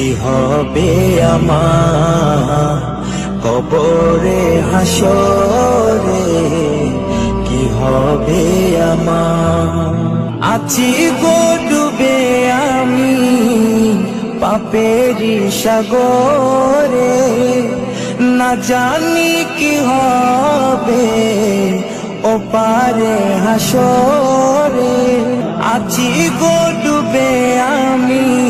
কি হবে আমার? কবরে হাসরে কি হবে আমার? আছি গো ডুবে আমি পাপেরি সাগরে। না জানি কি হবে ও পারে হাসরে আছি গো ডুবে আমি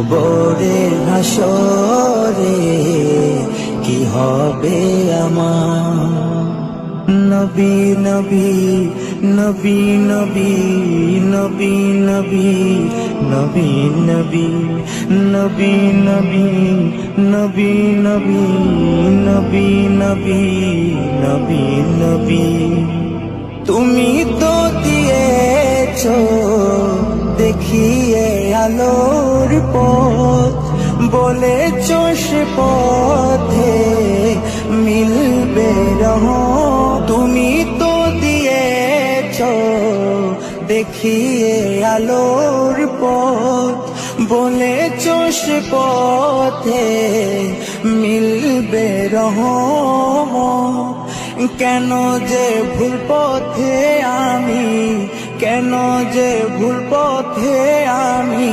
কবরে হাসরে কি হবে আমার নবী নবী নবী নবী নবী নবী নবী নবী নবী নবী নবী নবী নবী নবী নবী নবী পথ, বলেছ সে পথে মিলবে রহ। তুমি তো দিয়েছ দেখিয়ে আলোর পথ, বলেছ সে পথে মিলবে রহ। কেন যে ভুল পথে আমি, কেন যে ভুল পথে আমি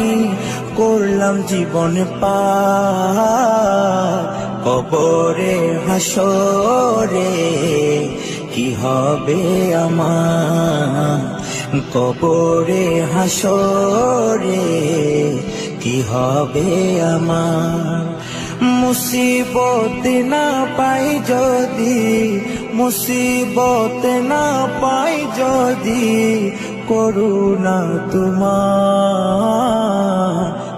করলাম জীবন পা কবরে, হাসরে, কি হবে আমার? কবরে, হাসরে, কি হবে আমার? মুসিবত না পাই যদি, মুসিবত না পাই যদি, করুণা তোমার।